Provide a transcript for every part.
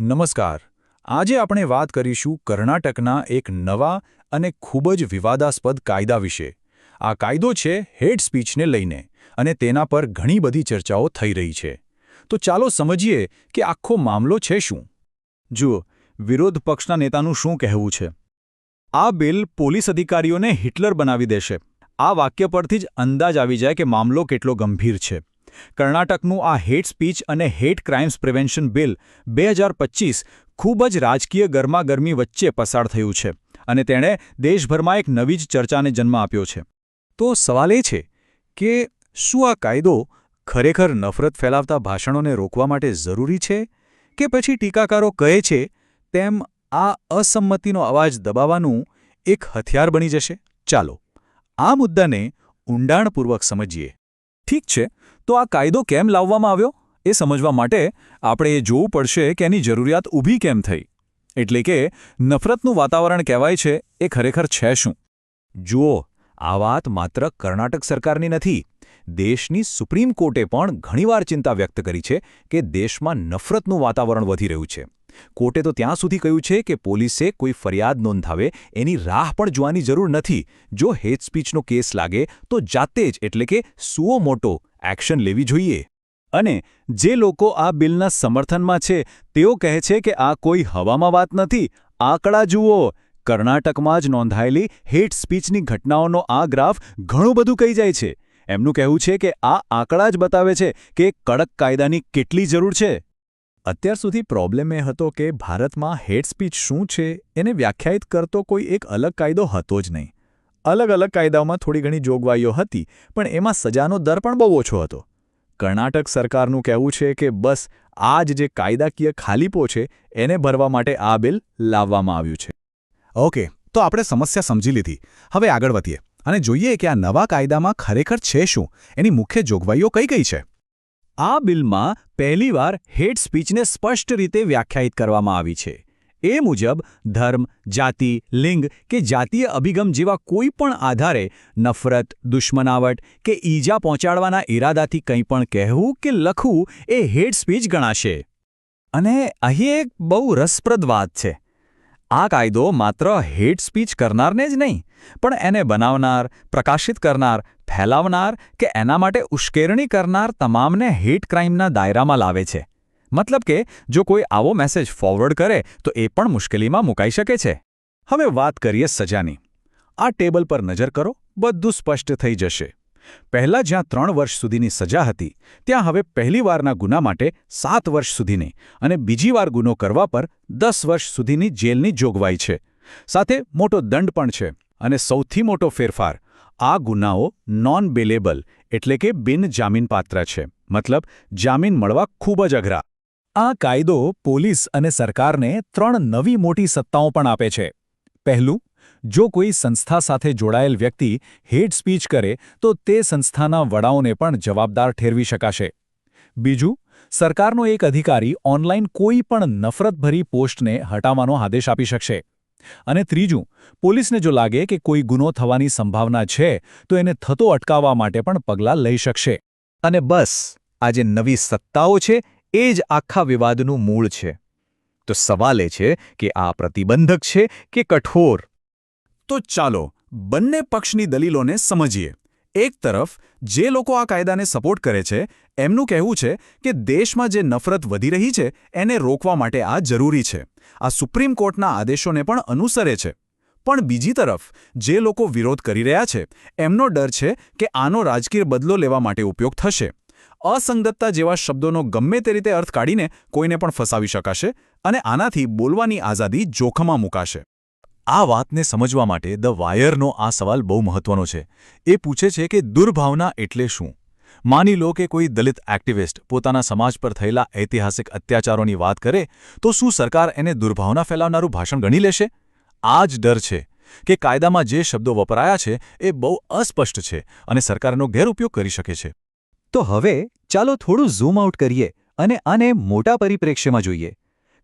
નમસ્કાર. આજે આપણે વાત કરીશું કર્ણાટકના એક નવા અને ખૂબ જ વિવાદાસ્પદ કાયદા વિશે. આ કાયદો છે હેડ સ્પીચને લઈને અને તેના પર ઘણી બધી ચર્ચાઓ થઈ રહી છે. તો ચાલો સમજીએ કે આખો મામલો છે શું? જુઓ, વિરોધ પક્ષના નેતાનું શું કહેવું છે? આ બિલ પોલીસ અધિકારીઓને હિટલર બનાવી દેશે. આ વાક્ય પરથી જ અંદાજ આવી જાય કે મામલો કેટલો ગંભીર છે. કર્ણાટકનું આ હેટ સ્પીચ અને હેટ ક્રાઇમ્સ પ્રિવેન્શન બિલ બે ખૂબ જ રાજકીય ગરમાગરમી વચ્ચે પસાર થયું છે અને તેણે દેશભરમાં એક નવી જ ચર્ચાને જન્મ આપ્યો છે. તો સવાલ એ છે કે શું આ કાયદો ખરેખર નફરત ફેલાવતા ભાષણોને રોકવા માટે જરૂરી છે કે પછી ટીકાકારો કહે છે તેમ આ અસંમતિનો અવાજ દબાવવાનું એક હથિયાર બની જશે? ચાલો, આ મુદ્દાને ઊંડાણપૂર્વક સમજીએ. ઠીક છે તો આ કાયદો કેમ લાવવામાં આવ્યો? એ સમજવા માટે આપણે એ જોવું પડશે કે એની જરૂરિયાત ઊભી કેમ થઈ. એટલે કે નફરતનું વાતાવરણ કહેવાય છે, એ ખરેખર છે શું? જુઓ, આ વાત માત્ર કર્ણાટક સરકારની નથી, દેશની સુપ્રીમ કોર્ટે પણ ઘણીવાર ચિંતા વ્યક્ત કરી છે કે દેશમાં નફરતનું વાતાવરણ વધી રહ્યું છે. કોર્ટે તો ત્યાં સુધી કહ્યું છે કે પોલીસે કોઈ ફરિયાદ નોંધાવે એની રાહ પણ જોવાની જરૂર નથી. જો હેટ સ્પીચનો કેસ લાગે, તો જાતે જ એટલે કે સુઓ મોટો એક્શન લેવી જોઈએ. અને જે લોકો આ બિલના સમર્થનમાં છે, તેઓ કહે છે કે આ કોઈ હવામાં વાત નથી. આંકડા જુઓ. કર્ણાટકમાં જ નોંધાયેલી હેટ સ્પીચની ઘટનાઓનો આ ગ્રાફ ઘણું બધું કહી જાય છે. એમનું કહેવું છે કે આ આંકડા જ બતાવે છે કે કડક કાયદાની કેટલી જરૂર છે. અત્યાર સુધી પ્રોબ્લેમ એ હતો કે ભારતમાં હેડ સ્પીચ શું છે, એને વ્યાખ્યાયિત કરતો કોઈ એક અલગ કાયદો હતો જ નહીં. અલગ અલગ કાયદાઓમાં થોડી ઘણી જોગવાઈઓ હતી, પણ એમાં સજાનો દર પણ બહુ ઓછો હતો. કર્ણાટક સરકારનું કહેવું છે કે બસ આ જ જે કાયદાકીય ખાલીપો છે, એને ભરવા માટે આ બિલ લાવવામાં આવ્યું છે. ઓકે, તો આપણે સમસ્યા સમજી લીધી. હવે આગળ વધીએ. અને જોઈએ કે આ નવા કાયદામાં ખરેખર છે શું? એની મુખ્ય જોગવાઈઓ કઈ કઈ છે? આ બિલમાં પહેલીવાર હેટ સ્પીચને સ્પષ્ટ રીતે વ્યાખ્યાયિત કરવામાં આવી છે. એ મુજબ, ધર્મ, જાતિ, લિંગ કે જાતીય અભિગમ જેવા કોઈ પણ આધારે નફરત, દુશ્મનાવટ કે ઈજા પહોંચાડવાના ઈરાદાથી કંઈ પણ કહેવું કે લખવું એ હેટ સ્પીચ ગણાશે. અને અહીં એક બહુ રસપ્રદ વાત છે. આ કાયદો માત્ર હેટ સ્પીચ કરનારને જ નહીં, પણ એને બનાવનાર, પ્રકાશિત કરનાર, ફેલાવનાર કે એના માટે ઉશ્કેરણી કરનાર તમામને હેટ ક્રાઇમના દાયરામાં લાવે છે. મતલબ કે, જો કોઈ આવો મેસેજ ફોરવર્ડ કરે, તો એ પણ મુશ્કેલીમાં મુકાઈ શકે છે. હવે વાત કરીએ સજાની. આ ટેબલ પર નજર કરો, બધું સ્પષ્ટ થઈ જશે. પહેલાં જ્યાં ત્રણ વર્ષ સુધીની સજા હતી, ત્યાં હવે પહેલીવારના ગુના માટે સાત વર્ષ સુધીની અને બીજીવાર ગુનો કરવા પર દસ વર્ષ સુધીની જેલની જોગવાઈ છે. સાથે મોટો દંડ પણ છે અને સૌથી મોટો ફેરફાર, આ ગુનાઓ નોન બેલેબલ એટલે કે બિન જામીનપાત્ર છે, મતલબ જામીન મળવા ખૂબ જ અઘરા. આ કાયદો પોલીસ અને સરકારને ત્રણ નવી મોટી સત્તાઓ પણ આપે છે. પહેલું જો કોઈ સંસ્થા સાથે જોડાયેલ વ્યક્તિ હેડ સ્પીચ કરે, તો તે સંસ્થાના વડાઓને પણ જવાબદાર ઠેરવી શકાશે. બીજું, સરકારનો એક અધિકારી ઓનલાઈન કોઈ પણ નફરતભરી પોસ્ટને હટાવવાનો આદેશ આપી શકશે. અને ત્રીજું, પોલીસને જો લાગે કે કોઈ ગુનો થવાની સંભાવના છે, તો એને થતો અટકાવવા માટે પણ પગલાં લઈ શકશે. અને બસ આ જે નવી સત્તાઓ છે, એ જ આખા વિવાદનું મૂળ છે. તો સવાલ એ છે કે આ પ્રતિબંધક છે કે કઠોર? તો ચાલો બંને પક્ષની દલીલોને સમજીએ. એક તરફ, જે લોકો આ કાયદાને સપોર્ટ કરે છે, એમનું કહેવું છે કે દેશમાં જે નફરત વધી રહી છે, એને રોકવા માટે આ જરૂરી છે. આ સુપ્રીમ કોર્ટના આદેશોને પણ અનુસરે છે. પણ બીજી તરફ, જે લોકો વિરોધ કરી રહ્યા છે, એમનો ડર છે કે આનો રાજકીય બદલો લેવા માટે ઉપયોગ થશે. અસંગતતા જેવા શબ્દોનો ગમે તે રીતે અર્થ કાઢીને કોઈને પણ ફસાવી શકાશે અને આનાથી બોલવાની આઝાદી જોખમમાં મુકાશે. આ વાતને સમજવા માટે ધ વાયરનો આ સવાલ બહુ મહત્વનો છે. એ પૂછે છે કે દુર્ભાવના એટલે શું? માની લો કે કોઈ દલિત એક્ટિવિસ્ટ પોતાના સમાજ પર થયેલા ઐતિહાસિક અત્યાચારોની વાત કરે, તો શું સરકાર એને દુર્ભાવના ફેલાવનારું ભાષણ ગણી લેશે? આ જ ડર છે કે કાયદામાં જે શબ્દો વપરાયા છે, એ બહુ અસ્પષ્ટ છે અને સરકારનો ગેરઉપયોગ કરી શકે છે. તો હવે ચાલો થોડું ઝૂમ આઉટ કરીએ અને આને મોટા પરિપ્રેક્ષ્યમાં જોઈએ.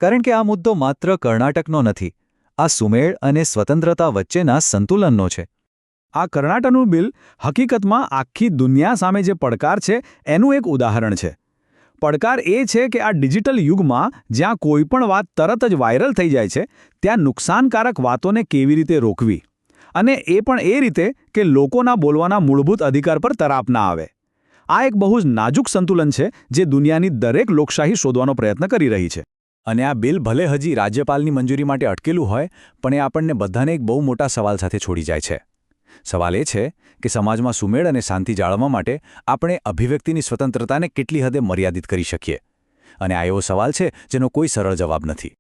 કારણ કે આ મુદ્દો માત્ર કર્ણાટકનો નથી આ સુમેળ અને સ્વતંત્રતા વચ્ચેના સંતુલનનો છે. આ કર્ણાટકનું બિલ હકીકતમાં આખી દુનિયા સામે જે પડકાર છે, એનું એક ઉદાહરણ છે. પડકાર એ છે કે આ ડિજિટલ યુગમાં જ્યાં કોઈ પણ વાત તરત જ વાયરલ થઈ જાય છે, ત્યાં નુકસાનકારક વાતોને કેવી રીતે રોકવી? અને એ પણ એ રીતે કે લોકોના બોલવાના મૂળભૂત અધિકાર પર તરાપ ના આવે. આ એક બહુ જ નાજુક સંતુલન છે, જે દુનિયાની દરેક લોકશાહી શોધવાનો પ્રયત્ન કરી રહી છે. અને આ બિલ ભલે હજી રાજ્યપાલની મંજૂરી માટે અટકેલું હોય, પણ એ આપણને બધાને એક બહુ મોટા સવાલ સાથે છોડી જાય છે. સવાલ એ છે કે સમાજમાં સુમેળ અને શાંતિ જાળવવા માટે આપણે અભિવ્યક્તિની સ્વતંત્રતાને કેટલી હદે મર્યાદિત કરી શકીએ? અને આ એવો સવાલ છે જેનો કોઈ સરળ જવાબ નથી.